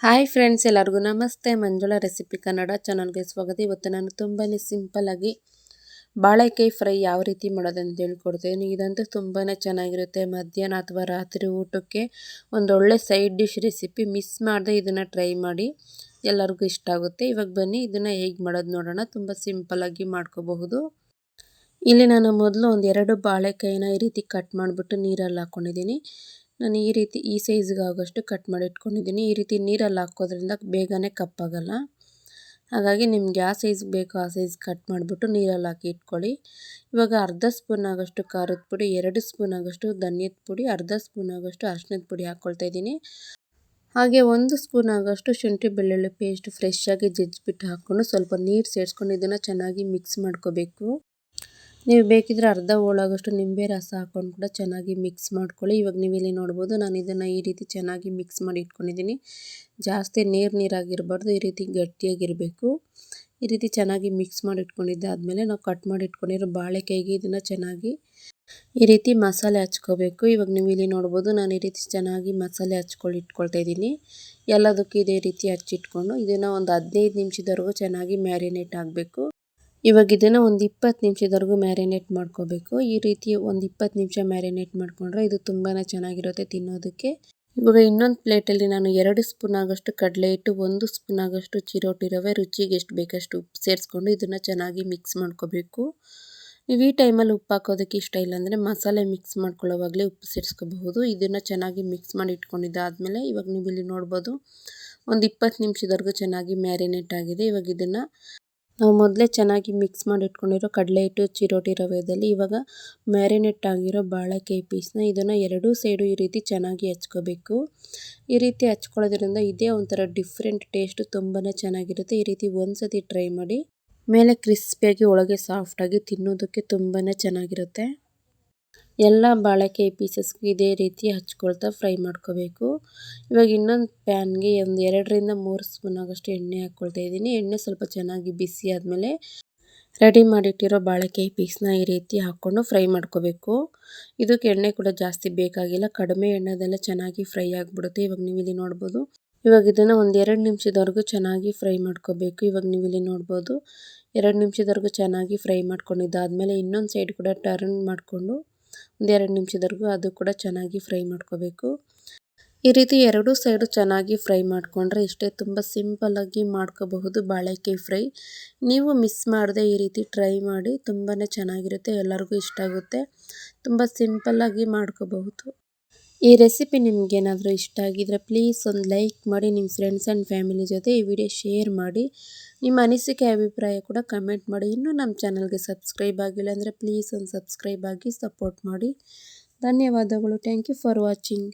Hi friends, ಎಲ್ಲರಿಗೂ ನಮಸ್ತೆ. Manjula recipe Kannada ಚಾನಲ್ಗೆ ಸ್ವಾಗತ. ಇವತ್ತು ನಾನು ತುಂಬಾ ಸಿಂಪಲ್ಲಾಗಿ ಬಾಳೆಕಾಯಿ ಫ್ರೈ ಯಾವ ರೀತಿ ಮಾಡೋದಂತ ಹೇಳ್ಕೊಡ್ತೀನಿ. ಇದಂತೂ ತುಂಬಾ ಚೆನ್ನಾಗಿರುತ್ತೆ. ಮಧ್ಯಾಹ್ನ ಅಥವಾ ರಾತ್ರಿ ಊಟಕ್ಕೆ ಒಂದೊಳ್ಳೆ ಸೈಡ್ ಡಿಶ್ ರೆಸಿಪಿ ಮಿಸ್ ಮಾಡದೆ ಇದನ್ನು ಟ್ರೈ ಮಾಡಿ. ಎಲ್ಲರಿಗೂ ಇಷ್ಟ ಆಗುತ್ತೆ. ಇವಾಗ ಬನ್ನಿ, ಇದನ್ನು ಹೇಗೆ ಮಾಡೋದು ನೋಡೋಣ. ತುಂಬ ಸಿಂಪಲ್ಲಾಗಿ ಮಾಡ್ಕೋಬಹುದು. ಇಲ್ಲಿ ನಾನು ಮೊದಲು ಒಂದೆರಡು ಬಾಳೆಕಾಯಿನ ಈ ರೀತಿ ಕಟ್ ಮಾಡಿಬಿಟ್ಟು ನೀರಲ್ಲಿ ಹಾಕ್ಕೊಂಡಿದ್ದೀನಿ ನಾನು ಈ ರೀತಿ ಈ ಸೈಜ್ಗೆ ಆಗೋಷ್ಟು ಕಟ್ ಮಾಡಿ ಇಟ್ಕೊಂಡಿದ್ದೀನಿ. ಈ ರೀತಿ ನೀರಲ್ಲಿ ಹಾಕೋದ್ರಿಂದ ಬೇಗನೆ ಕಪ್ಪಾಗಲ್ಲ. ಹಾಗಾಗಿ ನಿಮ್ಗೆ ಯಾವ ಸೈಜ್ ಬೇಕೋ, ಆ ಸೈಜ್ ಕಟ್ ಮಾಡಿಬಿಟ್ಟು ನೀರಲ್ಲಿ ಹಾಕಿ ಇಟ್ಕೊಳ್ಳಿ. ಇವಾಗ ಅರ್ಧ ಸ್ಪೂನ್ ಆಗೋಷ್ಟು ಖಾರದ ಪುಡಿ, ಎರಡು ಸ್ಪೂನ್ ಆಗೋಷ್ಟು ಧನ್ಯದ ಪುಡಿ, ಅರ್ಧ ಸ್ಪೂನ್ ಆಗೋಷ್ಟು ಅರ್ಶಿನದ ಪುಡಿ ಹಾಕ್ಕೊಳ್ತಾ ಇದ್ದೀನಿ. ಹಾಗೆ ಒಂದು ಸ್ಪೂನ್ ಆಗೋಷ್ಟು ಶುಂಠಿ ಬೆಳ್ಳುಳ್ಳಿ ಪೇಸ್ಟ್ ಫ್ರೆಶ್ ಆಗಿ ಜಜ್ಜಿಬಿಟ್ಟು ಹಾಕ್ಕೊಂಡು ಸ್ವಲ್ಪ ನೀರು ಸೇರಿಸ್ಕೊಂಡು ಇದನ್ನು ಚೆನ್ನಾಗಿ ಮಿಕ್ಸ್ ಮಾಡ್ಕೋಬೇಕು. ನೀವು ಬೇಕಿದ್ರೆ ಅರ್ಧ ಹೋಳಾಗಷ್ಟು ನಿಂಬೆ ರಸ ಹಾಕೊಂಡು ಕೂಡ ಚೆನ್ನಾಗಿ ಮಿಕ್ಸ್ ಮಾಡ್ಕೊಳ್ಳಿ. ಇವಾಗ ನೀವು ಇಲ್ಲಿ ನೋಡ್ಬೋದು ನಾನು ಇದನ್ನು ಈ ರೀತಿ ಚೆನ್ನಾಗಿ ಮಿಕ್ಸ್ ಮಾಡಿ ಇಟ್ಕೊಂಡಿದ್ದೀನಿ. ಜಾಸ್ತಿ ನೀರು ನೀರಾಗಿರಬಾರ್ದು, ಈ ರೀತಿ ಗಟ್ಟಿಯಾಗಿರಬೇಕು. ಈ ರೀತಿ ಚೆನ್ನಾಗಿ ಮಿಕ್ಸ್ ಮಾಡಿ ಇಟ್ಕೊಂಡಿದ್ದೆ ಆದಮೇಲೆ ನಾವು ಕಟ್ ಮಾಡಿ ಇಟ್ಕೊಂಡಿರೋ ಬಾಳೆಕಾಯಿಗೆ ಇದನ್ನು ಚೆನ್ನಾಗಿ ಈ ರೀತಿ ಮಸಾಲೆ ಹಚ್ಕೋಬೇಕು. ಇವಾಗ ನೀವು ಇಲ್ಲಿ ನೋಡ್ಬೋದು ನಾನು ಈ ರೀತಿ ಚೆನ್ನಾಗಿ ಮಸಾಲೆ ಹಚ್ಕೊಳ್ಳಿ ಇಟ್ಕೊಳ್ತಾ ಇದ್ದೀನಿ. ಎಲ್ಲದಕ್ಕೂ ಇದೇ ರೀತಿ ಹಚ್ಚಿಟ್ಕೊಂಡು ಇದನ್ನು ಒಂದು ಹದಿನೈದು ನಿಮಿಷದವರೆಗೂ ಚೆನ್ನಾಗಿ ಮ್ಯಾರಿನೇಟ್ ಆಗಬೇಕು. ಇವಾಗ ಇದನ್ನು ಒಂದು ಇಪ್ಪತ್ತು ನಿಮಿಷದವರೆಗೂ ಮ್ಯಾರಿನೇಟ್ ಮಾಡ್ಕೋಬೇಕು. ಈ ರೀತಿ ಒಂದು ಇಪ್ಪತ್ತು ನಿಮಿಷ ಮ್ಯಾರಿನೇಟ್ ಮಾಡಿಕೊಂಡ್ರೆ ಇದು ತುಂಬಾ ಚೆನ್ನಾಗಿರುತ್ತೆ ತಿನ್ನೋದಕ್ಕೆ. ಇವಾಗ ಇನ್ನೊಂದು ಪ್ಲೇಟಲ್ಲಿ ನಾನು ಎರಡು ಸ್ಪೂನ್ ಆಗೋಷ್ಟು ಕಡಲೆ ಇಟ್ಟು ಒಂದು ಸ್ಪೂನ್ ಆಗೋಷ್ಟು ಚಿರೋಟಿ ರವೆ, ರುಚಿಗೆ ಎಷ್ಟು ಬೇಕಷ್ಟು ಉಪ್ಪು ಸೇರಿಸ್ಕೊಂಡು ಇದನ್ನು ಚೆನ್ನಾಗಿ ಮಿಕ್ಸ್ ಮಾಡ್ಕೋಬೇಕು. ನೀವು ಈ ಟೈಮಲ್ಲಿ ಉಪ್ಪು ಹಾಕೋದಕ್ಕೆ ಇಷ್ಟ ಇಲ್ಲ ಅಂದರೆ ಮಸಾಲೆ ಮಿಕ್ಸ್ ಮಾಡ್ಕೊಳ್ಳೋವಾಗಲೇ ಉಪ್ಪು ಸೇರಿಸ್ಕೋಬಹುದು. ಇದನ್ನು ಚೆನ್ನಾಗಿ ಮಿಕ್ಸ್ ಮಾಡಿ ಇಟ್ಕೊಂಡಿದ್ದಾದಮೇಲೆ ಇವಾಗ ನೀವು ಇಲ್ಲಿ ನೋಡ್ಬೋದು, ಒಂದು ಇಪ್ಪತ್ತು ನಿಮಿಷದವರೆಗೂ ಚೆನ್ನಾಗಿ ಮ್ಯಾರಿನೇಟ್ ಆಗಿದೆ. ಇವಾಗ ಇದನ್ನು ನಾವು ಮೊದಲೇ ಚೆನ್ನಾಗಿ ಮಿಕ್ಸ್ ಮಾಡಿ ಇಟ್ಕೊಂಡಿರೋ ಕಡಲೆ ಹಿಟ್ಟು, ಚಿರೋಟಿ ರವೆದಲ್ಲಿ ಇವಾಗ ಮ್ಯಾರಿನೇಟ್ ಆಗಿರೋ ಬಾಳೆಕಾಯಿ ಪೀಸ್ನ ಇದನ್ನು ಎರಡೂ ಸೈಡು ಈ ರೀತಿ ಚೆನ್ನಾಗಿ ಹಚ್ಕೋಬೇಕು. ಈ ರೀತಿ ಹಚ್ಕೊಳ್ಳೋದ್ರಿಂದ ಇದೇ ಒಂಥರ ಡಿಫ್ರೆಂಟ್ ಟೇಸ್ಟು ತುಂಬಾ ಚೆನ್ನಾಗಿರುತ್ತೆ. ಈ ರೀತಿ ಒಂದು ಟ್ರೈ ಮಾಡಿ, ಮೇಲೆ ಕ್ರಿಸ್ಪಿಯಾಗಿ ಒಳಗೆ ಸಾಫ್ಟಾಗಿ ತಿನ್ನೋದಕ್ಕೆ ತುಂಬಾ ಚೆನ್ನಾಗಿರುತ್ತೆ. ಎಲ್ಲ ಬಾಳೆಕಾಯಿ ಪೀಸಸ್ಗೂ ಇದೇ ರೀತಿ ಹಚ್ಕೊಳ್ತಾ ಫ್ರೈ ಮಾಡ್ಕೋಬೇಕು. ಇವಾಗ ಇನ್ನೊಂದು ಪ್ಯಾನ್ಗೆ ಒಂದು ಎರಡರಿಂದ ಮೂರು ಸ್ಪೂನ್ ಆಗೋಷ್ಟು ಎಣ್ಣೆ ಹಾಕ್ಕೊಳ್ತಾ ಇದ್ದೀನಿ. ಎಣ್ಣೆ ಸ್ವಲ್ಪ ಚೆನ್ನಾಗಿ ಬಿಸಿ ಆದಮೇಲೆ ರೆಡಿ ಮಾಡಿಟ್ಟಿರೋ ಬಾಳೆಕಾಯಿ ಪೀಸ್ನ ಈ ರೀತಿ ಹಾಕ್ಕೊಂಡು ಫ್ರೈ ಮಾಡ್ಕೋಬೇಕು. ಇದಕ್ಕೆ ಎಣ್ಣೆ ಕೂಡ ಜಾಸ್ತಿ ಬೇಕಾಗಿಲ್ಲ. ಕಡಿಮೆ ಎಣ್ಣೆದೆಲ್ಲ ಚೆನ್ನಾಗಿ ಫ್ರೈ ಆಗಿಬಿಡುತ್ತೆ. ಇವಾಗ ನೀವು ಇಲ್ಲಿ ನೋಡ್ಬೋದು. ಇವಾಗ ಇದನ್ನು ಒಂದು ಎರಡು ನಿಮಿಷದವರೆಗೂ ಚೆನ್ನಾಗಿ ಫ್ರೈ ಮಾಡ್ಕೋಬೇಕು. ಇವಾಗ ನೀವು ಇಲ್ಲಿ ನೋಡ್ಬೋದು. ಎರಡು ನಿಮಿಷದವರೆಗೂ ಚೆನ್ನಾಗಿ ಫ್ರೈ ಮಾಡ್ಕೊಂಡಿದ್ದಾದಮೇಲೆ ಇನ್ನೊಂದು ಸೈಡ್ ಕೂಡ ಟರ್ನ್ ಮಾಡಿಕೊಂಡು ಒಂದೆರಡು ನಿಮಿಷದವರೆಗೂ ಅದು ಕೂಡ ಚೆನ್ನಾಗಿ ಫ್ರೈ ಮಾಡ್ಕೋಬೇಕು. ಈ ರೀತಿ ಎರಡೂ ಸೈಡು ಚೆನ್ನಾಗಿ ಫ್ರೈ ಮಾಡಿಕೊಂಡ್ರೆ ಇಷ್ಟೇ ತುಂಬ ಸಿಂಪಲ್ಲಾಗಿ ಮಾಡ್ಕೋಬಹುದು ಬಾಳೆಕಾಯಿ ಫ್ರೈ. ನೀವು ಮಿಸ್ ಮಾಡದೆ ಈ ರೀತಿ ಟ್ರೈ ಮಾಡಿ ತುಂಬಾ ಚೆನ್ನಾಗಿರುತ್ತೆ, ಎಲ್ಲರಿಗೂ ಇಷ್ಟ ಆಗುತ್ತೆ. ತುಂಬ ಸಿಂಪಲ್ಲಾಗಿ ಮಾಡ್ಕೋಬಹುದು. ಈ ರೆಸಿಪಿ ನಿಮಗೇನಾದರೂ ಇಷ್ಟ ಆಗಿದ್ರೆ ಪ್ಲೀಸ್ ಒಂದು ಲೈಕ್ ಮಾಡಿ ನಿಮ್ಮ ಫ್ರೆಂಡ್ಸ್ ಆ್ಯಂಡ್ ಫ್ಯಾಮಿಲಿ ಜೊತೆ ಈ ವಿಡಿಯೋ ಶೇರ್ ಮಾಡಿ. ನಿಮ್ಮ ಅನಿಸಿಕೆ, ಅಭಿಪ್ರಾಯ ಕೂಡ ಕಮೆಂಟ್ ಮಾಡಿ. ಇನ್ನೂ ನಮ್ಮ ಚಾನಲ್ಗೆ ಸಬ್ಸ್ಕ್ರೈಬ್ ಆಗಿಲ್ಲ ಅಂದರೆ ಪ್ಲೀಸ್ ಒಂದು ಸಬ್ಸ್ಕ್ರೈಬ್ ಆಗಿ ಸಪೋರ್ಟ್ ಮಾಡಿ. ಧನ್ಯವಾದಗಳು. Thank you for watching